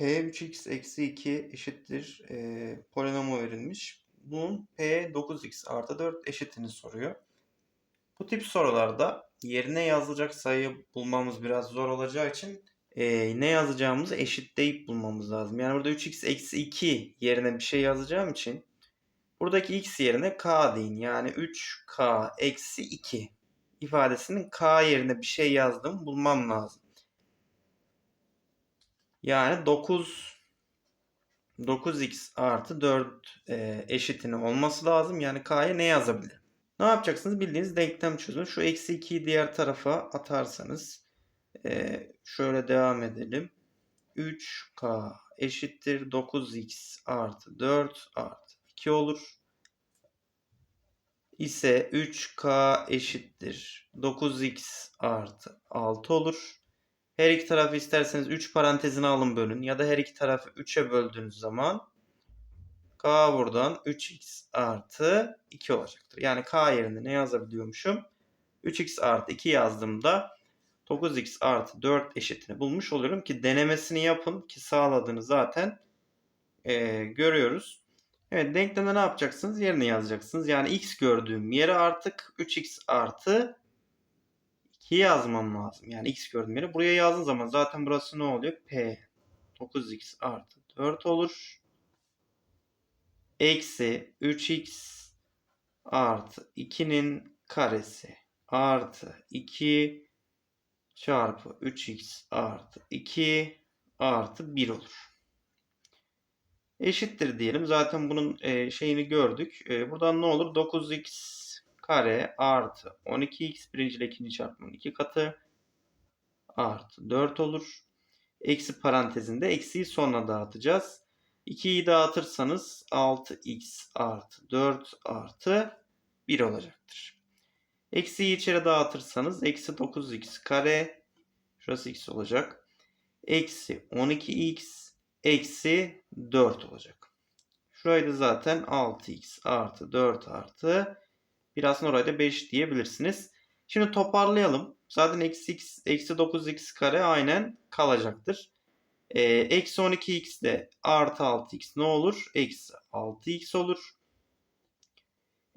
P 3x eksi 2 eşittir e, polinomu verilmiş. Bunun P 9x artı 4 eşitini soruyor. Bu tip sorularda yerine yazılacak sayıyı bulmamız biraz zor olacağı için e, ne yazacağımızı eşitleyip bulmamız lazım. Yani burada 3x eksi 2 yerine bir şey yazacağım için buradaki x yerine k deyin. Yani 3k eksi 2 ifadesinin k yerine bir şey yazdım bulmam lazım. Yani 9 9x artı 4 e, eşitini olması lazım. Yani k'ya ne yazabilirim? Ne yapacaksınız? Bildiğiniz denklem çözün. Şu eksi 2'yi diğer tarafa atarsanız e, şöyle devam edelim. 3k eşittir 9x artı 4 artı 2 olur. İse 3k eşittir 9x artı 6 olur. Her iki tarafı isterseniz 3 parantezine alın bölün ya da her iki tarafı 3'e böldüğünüz zaman k buradan 3x artı 2 olacaktır. Yani k yerine ne yazabiliyormuşum? 3x artı 2 yazdığımda 9x artı 4 eşitini bulmuş oluyorum ki denemesini yapın ki sağladığını zaten e, görüyoruz. Evet denklemde ne yapacaksınız? Yerine yazacaksınız. Yani x gördüğüm yere artık 3x artı 2 yazmam lazım. Yani x gördüğüm yere. Buraya yazdığım zaman zaten burası ne oluyor? P 9x artı 4 olur. Eksi 3x artı 2'nin karesi artı 2 çarpı 3x artı 2 artı 1 olur. Eşittir diyelim. Zaten bunun e, şeyini gördük. E, buradan ne olur? 9x kare artı 12x birinci ile ikinci çarpımın iki katı artı 4 olur. Eksi parantezinde eksiyi sonra dağıtacağız. 2'yi dağıtırsanız 6x artı 4 artı 1 olacaktır. Eksiyi içeri dağıtırsanız eksi 9x kare şurası x olacak. Eksi 12x eksi 4 olacak. Şurayı da zaten 6x artı 4 artı bir aslında oraya da 5 diyebilirsiniz. Şimdi toparlayalım. Zaten eksi, x, eksi 9x kare aynen kalacaktır. Ee, eksi 12x de artı 6x ne olur? Eksi 6x olur.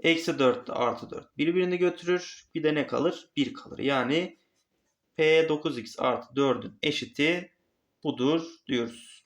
Eksi 4 de artı 4 birbirini götürür. Bir de ne kalır? 1 kalır. Yani P 9x artı 4'ün eşiti budur diyoruz.